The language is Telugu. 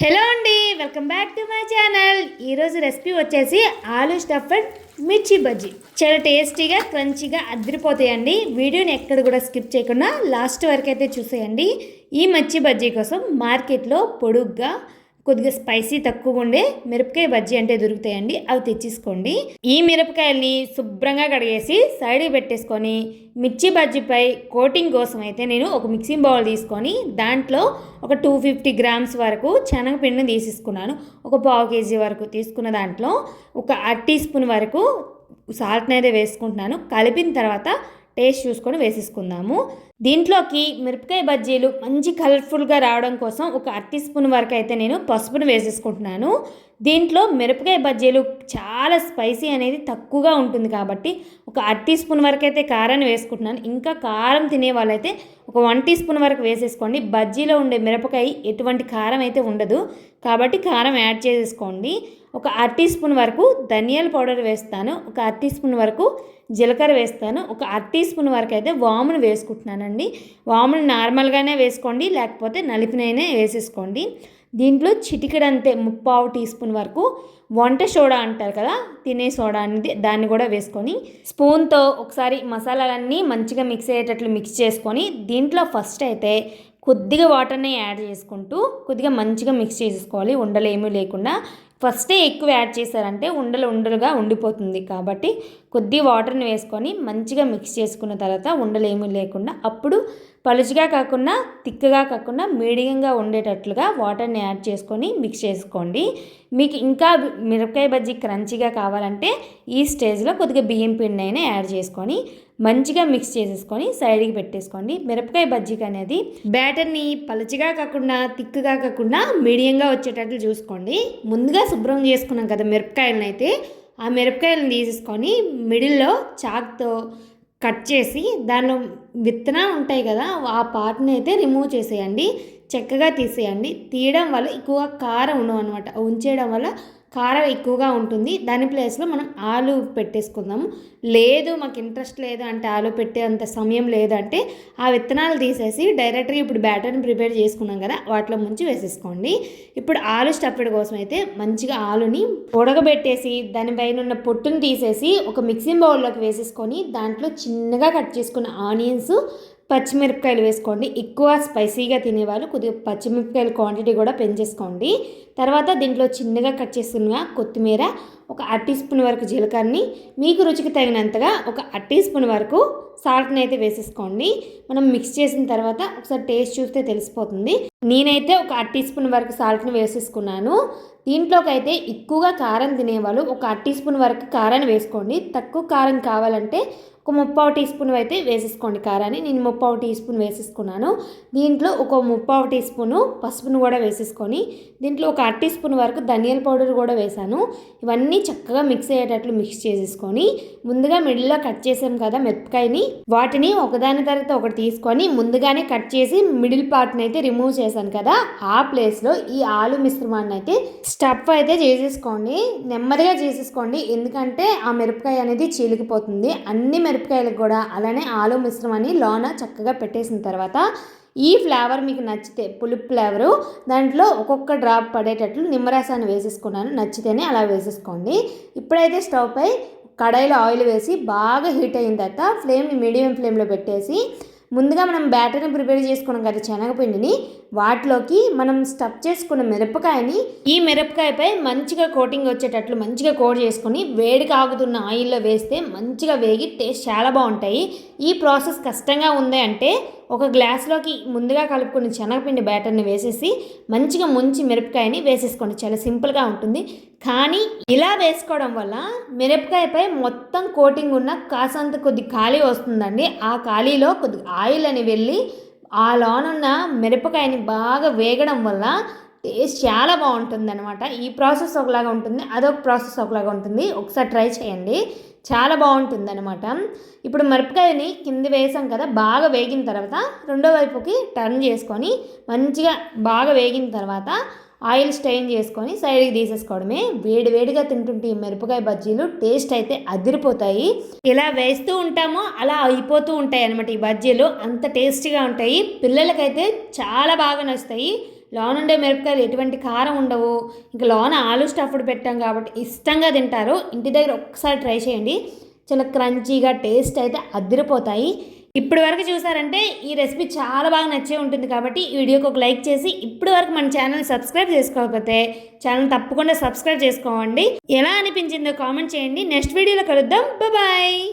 హలో అండి welcome back to my channel. ఈరోజు రెసిపీ వచ్చేసి ఆలూ స్టఫ్డ్ మిర్చి బజ్జీ. చాలా టేస్టీగా క్రంచీగా అద్దరిపోతాయండి. వీడియోని ఎక్కడ కూడా స్కిప్ చేయకుండా లాస్ట్ వరకు అయితే చూసేయండి. ఈ మిర్చి బజ్జీ కోసం మార్కెట్లో పొడుగ్గా కొద్దిగా స్పైసీ తక్కువ ఉండే మిరపకాయ బజ్జీ అంటే దొరుకుతాయండి. అవి తెచ్చేసుకోండి. ఈ మిరపకాయల్ని శుభ్రంగా కడిగేసి సైడ్కి పెట్టేసుకొని మిర్చి బజ్జీపై కోటింగ్ కోసం అయితే నేను ఒక మిక్సింగ్ బౌల్ తీసుకొని దాంట్లో ఒక టూ ఫిఫ్టీ గ్రామ్స్ వరకు శనగపిండిని తీసేసుకున్నాను. ఒక పావు కేజీ వరకు తీసుకున్న దాంట్లో ఒక అర టీ స్పూన్ వరకు సాల్ట్ అయితే వేసుకుంటున్నాను. కలిపిన తర్వాత టేస్ట్ చూసుకొని వేసేసుకుందాము. దీంట్లోకి మిరపకాయ బజ్జీలు మంచి కలర్ఫుల్గా రావడం కోసం ఒక అర స్పూన్ వరకు అయితే నేను పసుపును వేసేసుకుంటున్నాను. దీంట్లో మిరపకాయ బజ్జీలు చాలా స్పైసీ అనేది తక్కువగా ఉంటుంది కాబట్టి ఒక అర స్పూన్ వరకు అయితే కారాన్ని వేసుకుంటున్నాను. ఇంకా కారం తినే వాళ్ళైతే ఒక వన్ టీ స్పూన్ వరకు వేసేసుకోండి. బజ్జీలో ఉండే మిరపకాయ ఎటువంటి కారం అయితే ఉండదు. కాబట్టి కారం యాడ్ చేసేసుకోండి. ఒక అర టీ స్పూన్ వరకు ధనియాల పౌడర్ వేస్తాను. ఒక అర టీ స్పూన్ వరకు జీలకర్ర వేస్తాను. ఒక అర టీ స్పూన్ వరకు అయితే వామును వేసుకుంటున్నాను అండి వాములు నార్మల్గానే వేసుకోండి లేకపోతే నలిపినైనా వేసేసుకోండి. దీంట్లో చిటికెడంతే ముప్పావు టీ స్పూన్ వరకు వంట సోడా అంటారు కదా తినే సోడా అనేది దాన్ని కూడా వేసుకొని స్పూన్తో ఒకసారి మసాలాలన్నీ మంచిగా మిక్స్ అయ్యేటట్లు మిక్స్ చేసుకొని దీంట్లో ఫస్ట్ అయితే కొద్దిగా వాటర్ని యాడ్ చేసుకుంటూ కొద్దిగా మంచిగా మిక్స్ చేసుకోవాలి ఉండలేమీ లేకుండా ఫస్టే ఎక్కువ యాడ్ చేశారంటే ఉండలు ఉండలుగా ఉండిపోతుంది కాబట్టి కొద్ది వాటర్ని వేసుకొని మంచిగా మిక్స్ చేసుకున్న తర్వాత ఉండలు ఏమీ లేకుండా అప్పుడు పలుచగా కాకుండా తిక్కగా కాకుండా మీడియంగా ఉండేటట్లుగా వాటర్ని యాడ్ చేసుకొని మిక్స్ చేసుకోండి. మీకు ఇంకా మిరపకాయ బజ్జీ క్రంచీగా కావాలంటే ఈ స్టేజ్లో కొద్దిగా బియ్యం పిండి అయినా యాడ్ చేసుకొని మంచిగా మిక్స్ చేసేసుకొని సైడ్కి పెట్టేసుకోండి. మిరపకాయ బజ్జీకి అనేది బ్యాటర్ని పలుచగా కాకుండా తిక్కుగా కాకుండా మీడియంగా వచ్చేటట్లు చూసుకోండి. ముందుగా శుభ్రం చేసుకున్నాం కదా మిరపకాయలను అయితే ఆ మిరపకాయలను తీసేసుకొని మిడిల్లో చాక్తో కట్ చేసి దానిలో విత్తనాలు ఉంటాయి కదా ఆ పార్ట్ని అయితే రిమూవ్ చేసేయండి. చక్కగా తీసేయండి. తీయడం వల్ల ఎక్కువ కారం ఉండవు అనమాట ఉంచేయడం వల్ల కారం ఎక్కువగా ఉంటుంది. దాని ప్లేస్లో మనం ఆలు పెట్టేసుకుందాము. లేదు మాకు ఇంట్రెస్ట్ లేదు అంటే ఆలు పెట్టే అంత సమయం లేదంటే ఆ విత్తనాలు తీసేసి డైరెక్ట్గా ఇప్పుడు బ్యాటర్ని ప్రిపేర్ చేసుకున్నాం కదా వాటిలో ముంచి వేసేసుకోండి. ఇప్పుడు ఆలు స్టఫ్డ్ కోసం అయితే మంచిగా ఆలుని ఉడకబెట్టేసి దానిపైన ఉన్న పొట్టుని తీసేసి ఒక మిక్సింగ్ బౌల్లోకి వేసేసుకొని దాంట్లో చిన్నగా కట్ చేసుకున్న ఆనియన్స్ పచ్చిమిరపకాయలు వేసుకోండి. ఎక్కువ స్పైసీగా తినేవాళ్ళు కొద్దిగా పచ్చిమిరపకాయల క్వాంటిటీ కూడా పెంచేసుకోండి. తర్వాత దీంట్లో చిన్నగా కట్ చేసుకున్న కొత్తిమీర ఒక అర టీ స్పూన్ వరకు జీలకర్రని మీకు రుచికి తగినంతగా ఒక అర టీ స్పూన్ వరకు సాల్ట్ని అయితే వేసేసుకోండి. మనం మిక్స్ చేసిన తర్వాత ఒకసారి టేస్ట్ చూస్తే తెలిసిపోతుంది. నేనైతే ఒక అర టీ స్పూన్ వరకు సాల్ట్ని వేసేసుకున్నాను. దీంట్లోకి అయితే ఎక్కువగా కారం తినేవాళ్ళు ఒక అర టీ స్పూన్ వరకు కారాన్ని వేసుకోండి. తక్కువ కారం కావాలంటే ఒక ముప్పావు టీ స్పూన్ అయితే వేసేసుకోండి కారాన్ని. నేను ముప్పావు టీ స్పూన్ వేసేసుకున్నాను. దీంట్లో ఒక ముప్పావు టీ స్పూను పసుపును కూడా వేసేసుకొని దీంట్లో ఒక అర టీ స్పూన్ వరకు ధనియాల పౌడర్ కూడా వేసాను. ఇవన్నీ చక్కగా మిక్స్ అయ్యేటట్లు మిక్స్ చేసేసుకొని ముందుగా మిడిల్లో కట్ చేసాం కదా మిరపకాయని వాటిని ఒకదాని తర్వాత ఒకటి తీసుకొని ముందుగానే కట్ చేసి మిడిల్ పార్ట్ని అయితే రిమూవ్ చేశాను కదా ఆ ప్లేస్లో ఈ ఆలు మిశ్రమాన్ని అయితే స్టఫ్ అయితే చేసేసుకోండి. నెమ్మదిగా చేసేసుకోండి. ఎందుకంటే ఆ మిరపకాయ అనేది చీలికిపోతుంది అన్ని మిరపకాయలకు కూడా అలానే ఆలు మిశ్రమాన్ని లోన చక్కగా పెట్టేసిన తర్వాత ఈ ఫ్లేవర్ మీకు నచ్చితే పులుపు ఫ్లేవరు దాంట్లో ఒక్కొక్క డ్రాప్ పడేటట్లు నిమ్మరసాన్ని వేసేసుకున్నాను. నచ్చితేనే అలా వేసేసుకోండి. ఇప్పుడైతే స్టవ్ పై కడాయిలో ఆయిల్ వేసి బాగా హీట్ అయిన తర్వాత ఫ్లేమ్ని మీడియం ఫ్లేమ్లో పెట్టేసి ముందుగా మనం బ్యాటర్ని ప్రిపేర్ చేసుకున్నాం కదా శనగపిండిని వాటిలోకి మనం స్టఫ్ చేసుకున్న మిరపకాయని ఈ మిరపకాయపై మంచిగా కోటింగ్ వచ్చేటట్లు మంచిగా కోట్ చేసుకుని వేడి కాగుతున్న ఆయిల్లో వేస్తే మంచిగా వేగి టేస్ట్ చాలా బాగుంటాయి. ఈ ప్రాసెస్ కష్టంగా ఉంది అంటే ఒక గ్లాస్లోకి ముందుగా కలుపుకున్న శనగపిండి బ్యాటర్ని వేసేసి మంచిగా ముంచి మిరపకాయని వేసేసుకోండి. చాలా సింపుల్గా ఉంటుంది. కానీ ఇలా వేసుకోవడం వల్ల మిరపకాయపై మొత్తం కోటింగ్ ఉన్న కాసంత కొద్ది ఖాళీ వస్తుందండి. ఆ ఖాళీలో కొద్ది ఆయిల్ అని వెళ్ళి ఆ లోనున్న మిరపకాయని బాగా వేగడం వల్ల టేస్ట్ చాలా బాగుంటుంది అనమాట ఈ ప్రాసెస్ ఒకలాగా ఉంటుంది అదొక ప్రాసెస్ ఒకలాగా ఉంటుంది. ఒకసారి ట్రై చేయండి. చాలా బాగుంటుంది అనమాట ఇప్పుడు మిరపకాయని కింద వేసాం కదా బాగా వేగిన తర్వాత రెండో వైపుకి టర్న్ చేసుకొని మంచిగా బాగా వేగిన తర్వాత ఆయిల్ స్టెయిన్ చేసుకొని సైడ్కి తీసేసుకోవడమే. వేడి వేడిగా తింటుంటే ఈ మిరపకాయ బజ్జీలు టేస్ట్ అయితే అదిరిపోతాయి. ఇలా వేస్తూ ఉంటామో అలా అయిపోతూ ఉంటాయి అనమాట ఈ బజ్జీలు. అంత టేస్టీగా ఉంటాయి. పిల్లలకైతే చాలా బాగా నచ్చుతాయి. లోన ఉండే మిరపకాయలు ఎటువంటి కారం ఉండవు. ఇంకా లోన ఆలు స్టఫ్డ్ పెట్టాం కాబట్టి ఇష్టంగా తింటారు. ఇంటి దగ్గర ఒక్కసారి ట్రై చేయండి. చాలా క్రంచీగా టేస్ట్ అయితే అదిరిపోతాయి. ఇప్పటి వరకు చూసారంటే ఈ రెసిపీ చాలా బాగా నచ్చే ఉంటుంది కాబట్టి ఈ వీడియోకి ఒక లైక్ చేసి ఇప్పటి వరకు మన ఛానల్ సబ్స్క్రైబ్ చేసుకోకపోతే ఛానల్ తప్పకుండా సబ్స్క్రైబ్ చేసుకోండి. ఎలా అనిపించిందో కామెంట్ చేయండి. నెక్స్ట్ వీడియోలో కలుద్దాం. బాయ్